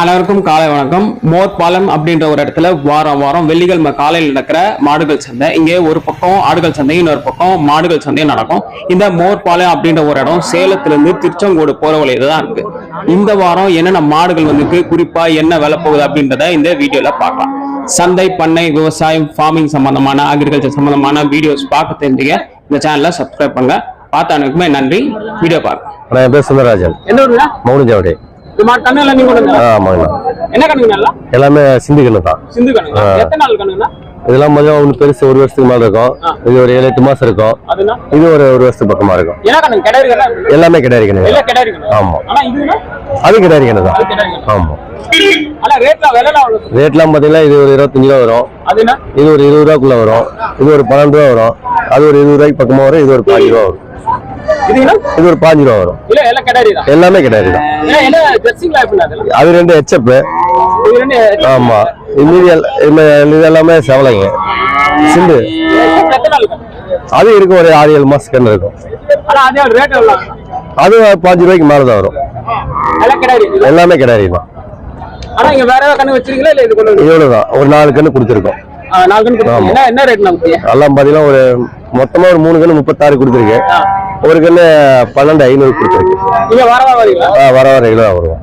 அனைவருக்கும் காலை வணக்கம். மோர்பாலம் அப்படின்ற ஒரு இடத்துல வாரம் வாரம் வெள்ளிக்கிழமை காலையில் நடக்கிற மாடுகள் சந்தை. இங்கே ஒரு பக்கம் ஆடுகள் சந்தை இன்னொரு பக்கம் மாடுகள் சந்தையும் நடக்கும். இந்த மோர்பாலம் அப்படின்ற ஒரு இடம் சேலத்திலிருந்து திருச்செங்கோடு போற வழியில தான் இருக்கு. இந்த வாரம் என்னென்ன மாடுகள் வந்திருக்கு குறிப்பா என்ன விலை போகுது அப்படின்றத இந்த வீடியோல பார்க்கலாம். சந்தை பண்ணை விவசாயம் ஃபார்மிங் சம்பந்தமான அக்ரிகல்ச்சர் சம்பந்தமான வீடியோஸ் பார்க்க தெரிஞ்சுக்க இந்த சேனலை சப்ஸ்கிரைப் பண்ணுங்க. பார்த்த அனைவருக்குமே நன்றி. வீடியோ அண்ணா, என் பேர் சுந்தரராஜன். எந்த ஊருங்க? ஆமாங்கண்ணா. என்ன எல்லாமே? சிந்திக்கண்ணு தான். சிந்து கண்ணுங்க ஆ. எத்தனை நாள் கண்ணுங்கண்ணா? இதெல்லாம் கொஞ்சம் ஒன்று பெருசு ஒரு வருஷத்துக்கு மேலே இருக்கும். இது ஒரு ஏழு எட்டு மாசம் இருக்கும். இது ஒரு ஒரு வருஷத்துக்கு பக்கமா இருக்கும். எல்லாமே கிடையாது கண்ணு ஆமா. அது கிடையாது கண்ணு தான். ஆமா. ரேட்லாம் பார்த்தீங்கன்னா இது ஒரு இருபத்தஞ்சு ரூபா வரும். இது ஒரு இருபது ரூபாக்குள்ள வரும். இது ஒரு பன்னெண்டு ரூபா வரும். அது ஒரு இருபது ரூபாய்க்கு பக்கமா வரும். இது ஒரு பாஞ்சு ரூபா வரும். இது ஒரு பாஞ்சு ரூபா வரும். எல்லாம் தான். அதெல்லாம் அது ரெண்டு ஹெச்எப் ஆமா. இது எல்லாமே செவலைங்க. சிந்து அது இருக்கும் ஒரு ஆறு ஏழு மாசம் கண்ணு இருக்கும். அதே பாஞ்சு ரூபாய்க்கு மேலே தான் வரும். எல்லாம் கிடையாது தான். இவ்வளவுதான் ஒரு நாலு கண்ணு கொடுத்துருக்கோம். எல்லாம் பாத்தீங்கன்னா ஒரு மொத்தமா ஒரு மூணு கண்ணு முப்பத்தாறு கொடுத்துருக்கு. ஒரு கண்ணு பன்னெண்டு ஐநூறு கொடுத்துருக்கு. ஆ, வர வர ரெகுலரா வருவோம்.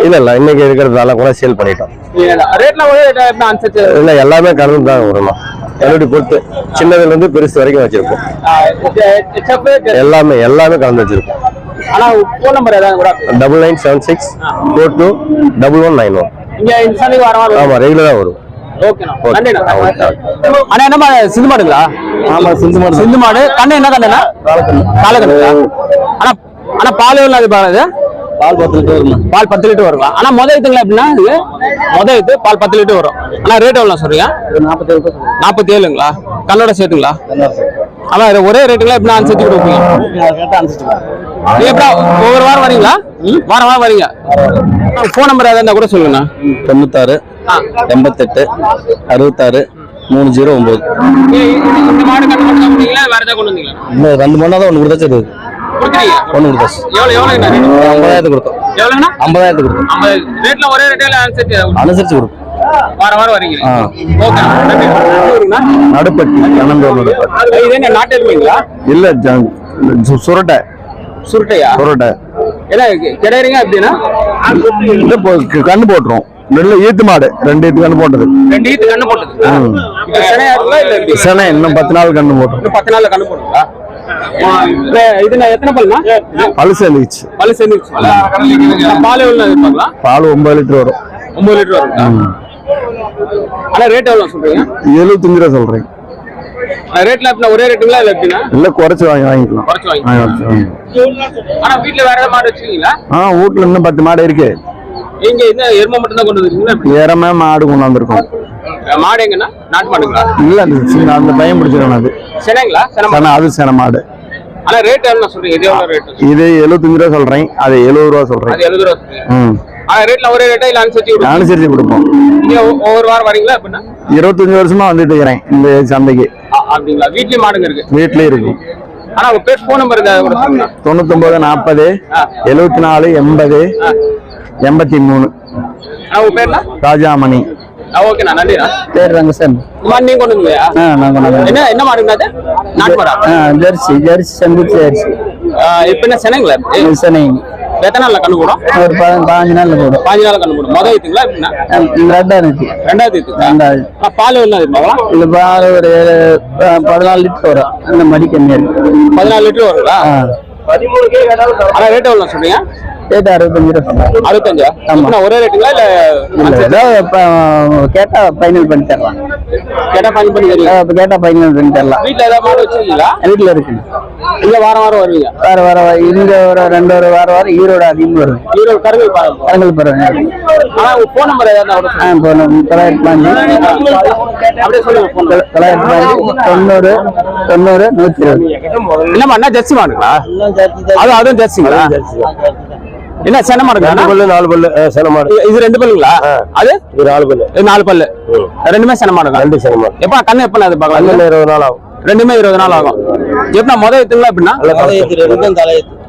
இல்ல இல்ல இன்னைக்கு இருக்கிறதுனால கூட சேல் பண்ணிட்டோம். எப்படி இல்ல. எல்லாமே கலந்து தான் வரணும் என்னுடைய பொறுத்து சின்னதுல இருந்து பெருசு வரைக்கும் வச்சிருக்கோம் எல்லாமே எல்லாமே கலந்து வச்சிருக்கோம் double nine seven six four two double one nine one. ஆமா ரெகுலரா வரும். அண்ணா என்ன மாடு சிந்து மாடுங்களா? ஆமா சிந்து மாடு சிந்து மாடு. கண்ணு என்ன கண்ணுண்ணா காலக்கண்ணுங்களா ஆனா ஆனா பால் எவ்வளவு அது பால் இது? பால் பத்து லிட்டர் வருமா பால் பத்து லிட்டர் வருங்களா ஆனா முத இதுங்களா எப்படின்னா இது? முத இது பால் பத்து லிட்டர் வரும். ஆனா ரேட் எவ்வளவு சொல்றீங்க? நாற்பத்தி ஏழு நாற்பத்தி ஏழுங்களா கண்ணோட சேர்த்துங்களா? ஆனா இது ஒரே ரேட்டுங்களா எப்படி அனுசரிச்சு கொடுப்பீங்க? எப்படா ஒவ்வொரு வாரம் வரீங்களா? வாரம் வாரம் வரீங்க ஃபோன் நம்பர் ஏதாவது இருந்தா கூட சொல்லுங்கண்ணா. தொண்ணூத்தாறு. எண்பத்தெட்டு அறுபத்தாறு மூணு ஜீரோ ஒன்பது இன்னும் ரெண்டு மணி தான் ஒன்று கொடுத்தாச்சு கொடுத்துறீங்க ஒன்று கொடுத்தாச்சு. ஐம்பதாயிரத்துக்கு கொடுத்தோம். எவ்வளோண்ணா ஐம்பதாயிரத்துக்கு கொடுத்தோம். ரேட்ல ஒரே ரேட்டில் அனுசரிச்சு அனுசரிச்சு கொடுக்கும் வாரம் வாரம் வரீங்க? நடுப்பட்டி நடுப்பட்டி. நாட்டு எருமைங்களா? இல்ல சுரட்டை. சுருட்டையா? சுரட்டை. என்ன கிடையாதுங்க அப்படின்னா? கண்ணு போட்டுரும். நெல்ல ஈத்து மாடு. ரெண்டு ஈத்து கண்ணு போட்டது. ரெண்டு ஈத்து கண்ணு போட்டது. இப்ப சரி இன்னும் பத்து நாள் கண்ணு இன்னும் பத்து நாள்ல கண்ணு போடுங்களா இப்ப பால் ஒன்பது லிட்டர் வரும். ஒன்பது லிட்டர் ஆனா ரேட் எவ்வளவு சொல்றீங்க? எழுபத்தஞ்சு ரூபா சொல்றேன். ரேட்ல எப்படின்னா ஒரே ரேட்டுங்களா இல்ல எப்படின்னா இல்ல குறைச்சு வாங்கி வாங்கிக்கலாம். குறைச்சு வாங்கி. ஆனா வீட்டுல வேற மாடு வச்சிருக்கீங்களா? ஆ வீட்டுல இன்னும் பத்து மாடு இருக்கு. நீங்க இந்த எருமை மட்டும் தான் கொண்டு வந்துருக்கீங்களா? ஏறமே மாடு கொண்டு வந்திருக்கோம். மாடு எங்கன்னா? நாட்டு மாடுங்களா? இல்ல அந்த பையன் பிடிச்சிருக்கணும் அது. மாடு. சன அது சேன மாடு. ஆனா ரேட் என்ன சொல்றீங்க? இது எவ்வளவு ரேட் இது எழுபத்தஞ்சு ரூபா சொல்றேன். அது எழுபது ரூபா சொல்றேன். எழுபது ரூபா ம். ரேட்ல ஒரே ரேட்டா இல்ல அனுசரிச்சு அனுசரிச்சு கொடுப்போம். நீங்க ஒவ்வொரு வாரம் வரீங்களா அப்படின்னா இருபத்தஞ்சு வருஷமா வந்துட்டு இருக்கிறேன் இந்த சந்தைக்கு. அப்படிங்களா? வீட்லயும் மாடுங்க இருக்கு. வீட்லயே இருக்கு. ஆனா உங்க பேர் போன் நம்பர் சொல்லுங்க தொண்ணூத்தொன்பது நாற்பது எழுபத்தி நாலு எண்பது எண்பத்தி மூணு. ராஜாமணி. ஓகேண்ணா நன்றிண்ணா. பேர் ரங்கசன் நீங்க கொண்டு வந்தீங்களா? என்ன என்ன மாடுங்க அது? நாட்டு மாடா ஜெர்சி ஜெர்சி செங்குச்சி ஜெர்சி. இப்ப என்ன சென்னைங்களா? சென்னை. எத்தனை நாள்ல கண்ணு போடும்? ஒரு பாஞ்சு நாள் போடும். பாஞ்சு நாள் கண்ணு போடும். மொதல் ஈத்துங்களா எப்படின்னா ரெண்டாவது ஈத்துங்களா ரெண்டாவது பால் எவ்வளோ இருப்பாங்களா இது பால் ஒரு பதினாலு லிட்டர் வரும். அந்த மடி கம்மியா இருக்கு. பதினாலு லிட்டர் வருங்களா? ரேட் எவ்வளோ சொல்றீங்க? ரேட் அறுபத்தஞ்சு ரூபா. அறுபத்தஞ்சா? ஆமா. ஒரே ரேட்டுங்களா இல்ல கேட்டா ஃபைனல் பண்ணி தரலாம். கேட்டா ஃபைன் பண்ணி இப்போ கேட்டா ஃபைனல் பண்ணி தரலாம். வீட்டுல ஏதாவது மாடு வச்சிருக்கீங்களா? வீட்டில் இருக்கு இல்ல வாரம் வாரம் வருவீங்க? வேற வேற வா- இங்க ஒரு ரெண்டு ஒரு வாரம் வாரம் ஈரோடு அதிகம் வருது. ஈரோடு கருவில் பாருங்க கரங்கள் பருவம் ஆனா உங்க ஃபோன் நம்பர் ஏதாவது ஆ போனோம் தொள்ளாயிரத்தி பாஞ்சு அப்படியே சொல்லுங்க phone number. தொள்ளாயிரத்தி பாஞ்சு தொண்ணூறு தொண்ணூறு நூற்றி இருபது. என்ன மாடுனா ஜெர்சி மாடுங்களா? அது அதுவும் ஜெர்சிங்களா? என்ன சென்னை மாடுங்களா பல்லு நாலு பல்லு சேன மாடு. இது ரெண்டு பல்லுங்களா? அது? இது நாலு பல்லு. இது நாலு பல்லு. ரெண்டுமே சென்னை மாடுங்களா? ரெண்டு சேன மாடு. எப்ப கண்ணு எப்ப அது பார்க்கலாம்? இருபது நாள் ஆகும். ரெண்டுமே இருபது நாள் ஆகும். எப்படின்னா முத ஈத்துங்களா எப்படின்னா? தலையத்து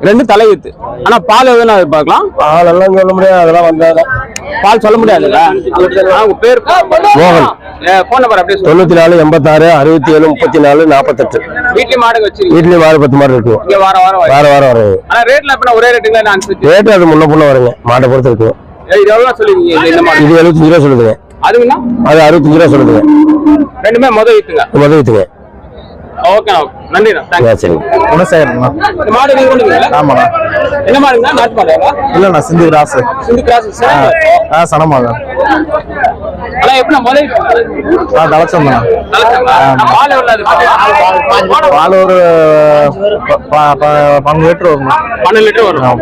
ரெண்டு தலை ஈத்து ஆனா பால் எதுனா எதிர்பார்க்கலாம் ஆளெல்லாம் சொல்ல முடியாது அதெல்லாம் வந்தாதான். பால் சொல்ல முடியாதுல்ல? உங்க பேர்? மோகன். போன் நம்பர் அப்படியே தொண்ணூத்தி நாலு எண்பத்தாறு அறுபத்தி ஏழு முப்பத்தி நாலு நாற்பத்தெட்டு வீட்லயே மாடு வச்சிருக்கீங்க வீட்லயும் வாரம் பத்து மாடு இருக்கும் இங்க வாரம் வாரம் வரும். வாரம் ஆனா ரேட்ல எப்படின்னா ஒரே ரேட்டுங்களா ரேட்டு அது முன்ன புண்ண வருங்க. மாட்டை பொறுத்து இருக்கு. இது எவ்வளவு சொல்லுவீங்க இது மாடு? எழுபத்தஞ்சு ரூபா சொல்லுதுங்க. அதுங்கண்ணா அது அறுபத்தஞ்சு ரூபா சொல்லுதுங்க. ரெண்டுமே முத ஈத்துங்க முதல் வித்துங்க ஓகே. குணசேகரண்ணா? ஆமாண்ணா. என்ன மாடுங்கண்ணா? நாட்டு மாடுங்களா இல்லண்ணா சிந்து கிராஸ். சிந்து கிராஸ். ஆ சனமாங்க பால் ஒரு பன்னெண்டு லிட்டர் வரும்ண்ணா. பன்னெண்டு லிட்டர் வரும்.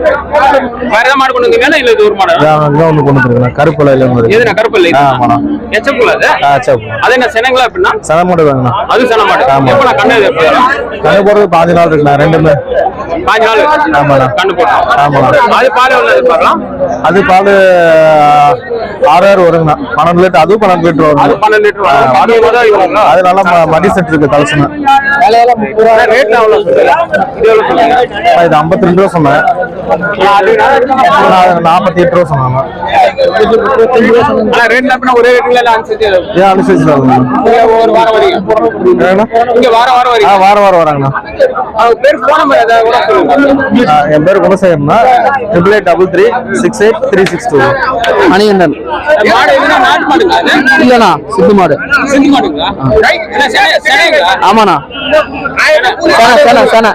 வேற ஏதாவது மாடு கொண்டு வந்தீங்களா? இல்ல இது ஒரு மாடு? இங்கே கொண்டு வந்துருக்குண்ணா கருப்புலையில இருந்து எது நான் கருப்பு இல்லை ஆ, ஆமாண்ணா. எச்சப்புல அது? என்ன செனங்களா எப்படின்னா சனமோடு வேணுண்ணா அது சென மாடு. எப்ப நான் கண்ணு? கண்ணு போடுறது பாஞ்சு நாள் இருக்குண்ணா ரெண்டுமே. பாஞ்சு நாள் ஆமாண்ணா. கண்ணு போட்டோம் ஆமாண்ணா. அது பால் எவ்வளவு பார்க்கலாம் அது பால் ஆறு ஆறு வருங்கண்ணா. பன்னெண்டு லிட்டர் அதுவும் பன்னெண்டு லிட்டர் அது வரும் பன்னெண்டு லிட்டர் அது நல்லா ம- மடி செட் இருக்கு சொல்றீங்க? இது ஐம்பத்தி ரெண்டு ரூபா சொன்னேன். நாற்பத்தி எட்டு ரூபா சொன்னாங்க. ஒரே ஏன் அனுசரிச்சு வாரம் வரைக்கும். என்னண்ணா? இங்க வாரம் வாரம் ஆ வரைக்கும் வாரம் வாரம் வராங்கண்ணா என் பேர் குணசேகரண்ணா. Triple eight double three six eight three six two Manikandan மாடு? இல்லண்ணா மாடு. சிந்து செனைங்களா? ஆமாண்ணா. சேனை சேனை.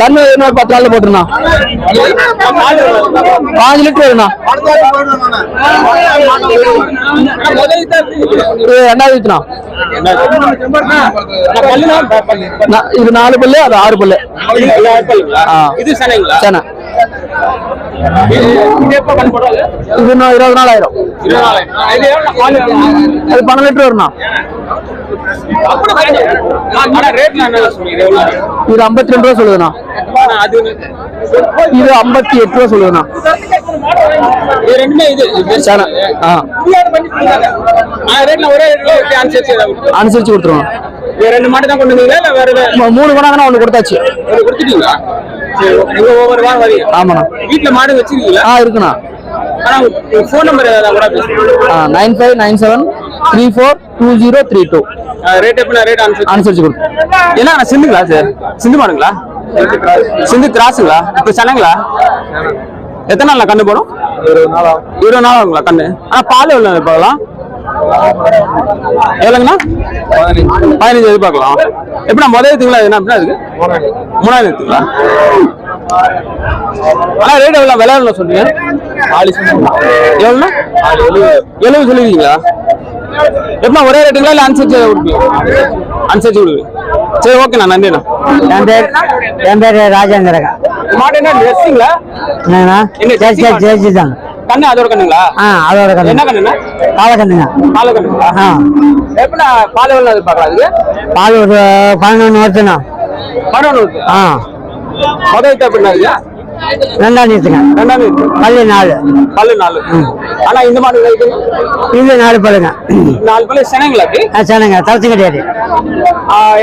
கண்ணு இன்னொரு பத்து நாள்ல போட்டுருண்ணா? பாஞ்சு லிட்டர் வருண்ணா. ரெண்டாவது வீத்துண்ணா. இது நாலு பல்லு அது ஆறு பல்லு. இது? சேனை இது இன்னும் இருபது நாள் ஆயிரும்? அது பன்னெண்டு லிட்டர் எவ்வளவு இது ஐம்பத்தி ரெண்டு ரூபா சொல்லுதுண்ணா. இது ஐம்பத்தி எட்டு ரூபா சொல்லுதுண்ணா அனுசரிச்சு கொடுத்துருவோம். ரெண்டு மாட்டு தான் கொண்டு வந்தீங்களா வேற மூணு கொண்டாங்கன்னா ஒன்று கொடுத்தாச்சு. ஒண்ணு கொடுத்துட்டீங்களா? ஒவ்வொரு வாரம் வரீங்க ஆமாண்ணா. வீட்டுல மாடு வச்சிருக்கீங்களா? ஆ இருக்குண்ணா. Phone number nine five nine seven three four two zero three two rate எப்படி ரேட் அனுசரிச்சு கொடுத்துருவோம் என்ன சிந்துங்களா சார் சிந்து மாடுங்களா? சிந்து கிராஸுங்களா இப்ப சனங்களா? எத்தனை நாள்ல கண்ணு போடும்? இருபது நாள் ஆகுங்களா கண்ணு? ஆனா பால் எவ்வளவு எதிர்பார்க்கலாம் எவ்வளோங்கண்ணா? பதினஞ்சு எதிர்பார்க்கலாம். எப்படின்னா முதல் எடுத்துங்களா என்ன அப்படின்னா இருக்கு மூணாயிரம் எடுத்துங்களா ஆனா ரேட் எவ்வளோ எவ்வளோ சொல்றீங்க எவ்வளோண்ணா? எழுபது சொல்லிருக்கீங்களா? எப்படின்னா ஒரே ரேட்டுங்களா இல்லை அனுசரிச்சு கொடுப்பீங்க அனுசரிச்சு கொடுப்பீங்க சரி ஓகேண்ணா நன்றிண்ணா. என் பேர் என் பேர் ராஜேந்திரன் மாடு என்ன ட்ரெஸ்ஸிங்களா என்ன ஜெர்சி தாங்க கண்ணு அதோட கண்ணுங்களா? ஆ அதோட கண்ணு. என்ன கண்ணுண்ணா காலை கண்ணுங்க. பால் கண்ணுங்களா ஆ. எப்படின்னா பால் எவ்வளோ எதிர்பார்க்கலாம் அதுக்கு பால் ஒரு பதினொன்று வருஷண்ணா. பதினொன்று இருக்கு ஆ. முதல் எப்படின்னா ரெண்டாம் நீத்துங்க ரெண்டாவது இருக்கு பள்ளி நாலு. பல்லு நாலு. ஆனா இந்த மாடு இது இது நாலு பல்லுங்க. நாலு பல்லு செனங்களா சரிங்க தலைச்சு கிடையாது.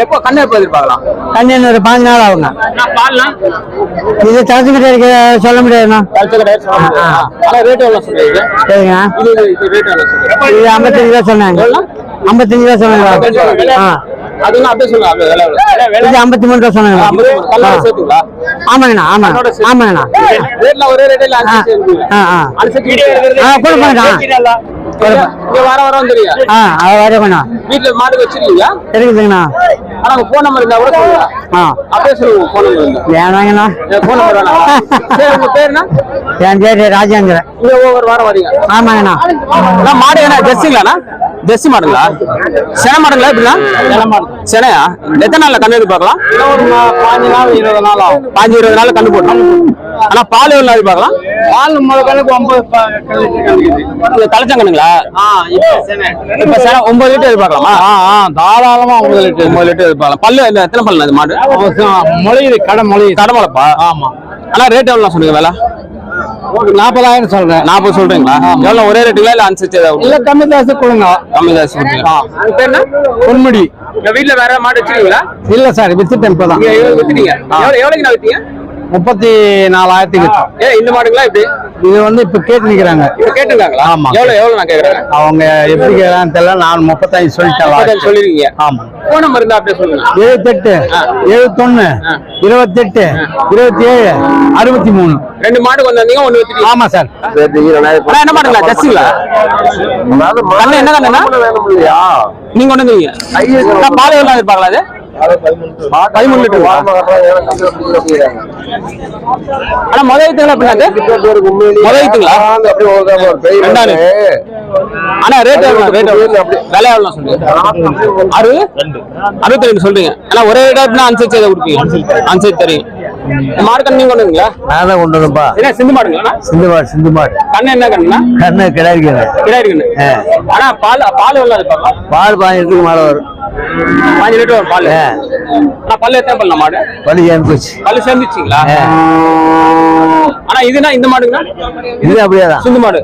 எப்போ கண்ணு எப்போ எதிர்பார்க்கலாம்? தண்ணி ஒரு பாஞ்சு நாள் ஆகுங்க. இது தலைச்சு கிடையாது சொல்ல முடியாதுண்ணா. கழிச்ச கிடையாது ரேட் எவ்வளோ சொல்றீங்க? இது ஐம்பத்தஞ்சு ரூபா சொன்னாங்க. ஐம்பத்தஞ்சு ரூபா சொன்னாங்க. அதுவும் அப்படியே சொல்லுங்க விலை எவ்வளோ இது ஐம்பத்தி மூணு ரூபா சொன்னாங்க. கல்லோட சேர்த்துங்களா? ஆமாங்கண்ணா ஆமாங்க ஆமாங்கண்ணா ரேட்ல ஒரே ரேட்ல ஆ அனுசரிச்சு ஆ ஆ. அனுசரிச்சு ஆ கொடுப்பாங்கண்ணா இங்க வார வாரம் தெரியும் ஆ அது வரைக்கும்ண்ணா வீட்டுல மாடு வச்சிருக்கீங்களா? இருக்குதுங்கண்ணா. ஆனா உங்க போன் நம்பர் இருந்தா கூட சொல்லுங்க. அப்படியே சொல்லுங்க போன் நம்பர் வேணாங்கண்ணா. போன் நம்பர் வேணாம். சரி உங்க பேர் என்ன? என் பேர் ராஜேந்திரன். இங்க ஒவ்வொரு வாரம் வரீங்க. ஆமாங்கண்ணா. அண்ணா, மாடு என்ன ஜெர்சிங்களாண்ணா? ஜெர்சி மாடுங்களா சென மாடுங்களா எப்படின்னா செனையா? எத்தனை நாள்ல கண்ணு எதிர்பார்க்கலாம் பாஞ்சு நாள் இருபது நாள் ஆகும் பாஞ்சு இருபது நாள் கண்ணு போட்டோம் ஆனா பால் எவ்வளவு நாள் எதிர்பார்க்கலாம் பால் முதல் கணக்கு ஒன்பது கலைச்சங்கண்ணுங்களா இப்ப சென. ஒன்பது லிட்டர் எதிர்பார்க்கலாமா தாராளமா ஒன்பது லிட்டர் ஒன்பது லிட்டர் எதிர்பார்க்கலாம் பல்லு எத்தனை பல்லு அது மாடு? முளையுது கடை முளையுது கடமளப்பா ஆமா. ஆனா ரேட் எவ்வளவு சொன்னீங்க வேலை? நாற்பதாயிரம் சொல்றேன். நாற்பது சொல்றீங்களா? எவ்வளவு ஒரே ரேட்டுங்களா இல்ல அனுசரிச்சு ஏதாவது இல்ல கம்மி காசு கொடுங்க. கம்மி பேர் என்ன? பொன்முடி. வீட்டுல வேற மாடு வச்சிருக்கீங்களா? இல்ல சார் வித்துட்டேன் இப்பதான். வித்துட்டீங்க. எவ்வளவு வித்தீங்க? முப்பத்தி நாலாயிரத்துக்கு. ஏ இந்த மாடுங்களா இப்படி? இது வந்து இப்ப கேட்டு நிக்கிறாங்க. இப்ப கேட்டுருக்காங்களா? ஆமா. எவ்வளவு எவ்வளவு நான் கேக்குறேன் அவங்க எப்படி கேட்கறான்னு தெரியல நான் முப்பத்தஞ்சு சொல்லிட்டேன் சொல்லிருக்கீங்க. ஆமா. போன் நம்பர் இருந்தா அப்படியே சொல்லுங்க. எழுபத்தெட்டு எழுபத்தொன்னு இருபத்தெட்டு இருபத்தி ஏழு அறுபத்தி மூணு ரெண்டு மாடு கொண்டு வந்தீங்க ஒண்ணு ஆமா சார். என்ன மாடுங்களா? ஜஸ்ஸுங்களா கண்ணு என்ன கண்ணுண்ணா? நீங்க கொண்டு வந்தீங்க. பால் எவ்வளவு இருப்பாங்களா அது? பதிமூணு லிட்டர். ஆனா முத வித்துங்களா அப்படின்னா முத வித்துங்களா ரெண்டாவது ஆனா ரேட் எவ்வளவு ரேட் விலை எவ்வளவு சொல்றீங்க அறுபது அறுபத்தி ரெண்டு சொல்றீங்க. ஆனா ஒரே ரேட் அப்படின்னா அனுசரிச்சு எதை கொடுப்பீங்க. அனுசரிச்சு தெரியும் மாடு நீங்க கொண்டு நான் தான் கொண்டு வந்தேன்ப்பா என்ன சிந்து மாடுங்களா? சிந்து மாடு சிந்து மாடு. கண்ணு என்ன கண்ணுனா கண்ணு கிடாரி கண்ணு. ஆனா பால் பால் இருப்பாங்க பால் பாஞ்சத்துக்கு மேல வரும். பாஞ்சு லிட்டர் வரும் பால். ஆனா பல்லு எத்தனை பல்லு மாடு? வலி சேர்ந்துச்சு பல்லு சேர்ந்துச்சுங்களா? ஆனா இதுனா இந்த மாடுங்களா? இது அப்படியே தான். சிந்து மாடு.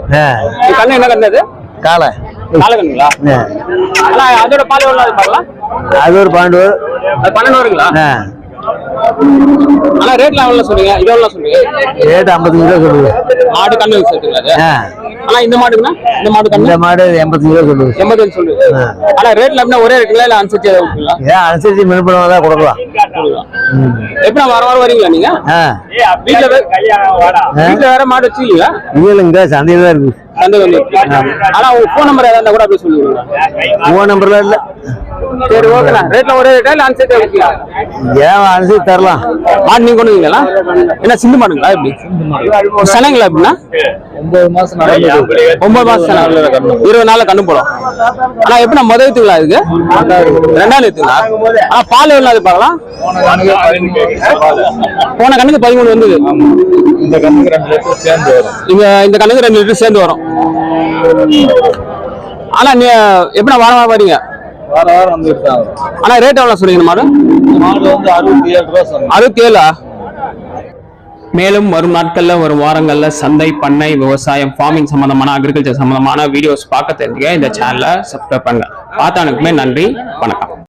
கண்ணு என்ன கண்ணு அது? காலை. கால கண்ணுங்களா? அதோட பால் இருப்பாங்களா அது ஒரு அது பன்னெண்டு வருங்களா? ஆனா ரேட்ல எவ்வளவு சொல்றீங்க இது எவ்வளவு சொல்றீங்க ரேட் ஐம்பத்தஞ்சு ரூபா சொல்லுது மாடு கண்ணு ஆ. ஆனா இந்த மாடுக்குன்னா இந்த மாடு இந்த மாடு எண்பத்தஞ்சு ரூபா சொல்லுது எண்பத்தஞ்சு சொல்லுது ஆனா ரேட்ல அப்படின்னா ஒரே இருக்குங்களா இல்ல அனுசரிச்சு ஏன் அனுசரிச்சு மின்பணம் தான் கொடுக்கலாம். எப்படி வார வாரம் வரீங்களா நீங்க? வீட்டுல வீட்டுல வேற மாடு வச்சுக்கீங்களா இது இங்க சந்தையில் தான் இருக்கு. சந்தை ஆனா உங்க போன் நம்பர் ஏதாவது கூட அப்படியே சொல்லுவீங்களா ஃபோன் நம்பர்லாம் இல்லை. சரி ஓகேண்ணா ரேட்ல ஒரே ரேட்டா இல்ல அனுசரிச்சு கொடுப்பீங்களா ஏன் அனுசரிச்சு தரலாம்? மாடு நீங்க கொண்டு வந்தீங்களா? என்ன சிந்து மாடுங்களா எப்படி? சனங்களா எப்படின்னா ஒன்பது மாசம் ஒன்பது மாசம். இருபது நாள்ல கண்ணு போடும். ஆனா எப்படி முத வித்துங்களா இதுக்கு? ரெண்டாவது வித்துங்களா ஆனா பால் எவ்வளவு அது பார்க்கலாம்? போன கண்ணுக்கு பதிமூணு வந்தது. இந்த கண்ணுக்கு ரெண்டு லிட்டர் சேர்ந்து வரும் இங்க இந்த கண்ணுக்கு ரெண்டு லிட்டர் சேர்ந்து வரும். ஆனா நீ எப்படி வாரம் வரீங்க? வார வாரம் வந்துட்டு தான். ஆனா ரேட் எவ்வளவு சொல்றீங்க மாடு மாடு வந்து அறுபத்தி ஏழு ரூபா அறுபத்தி ஏழா மேலும் வரும் நாட்கள்ல வரும் வாரங்கள்ல சந்தை பண்ணை விவசாயம் ஃபார்மிங் சம்பந்தமான அக்ரிகல்ச்சர் சம்பந்தமான வீடியோஸ் பார்க்க தெரிஞ்சுக்க இந்த சேனலை சப்ஸ்கிரைப் பண்ணுங்க. பார்த்தானுக்குமே நன்றி வணக்கம்.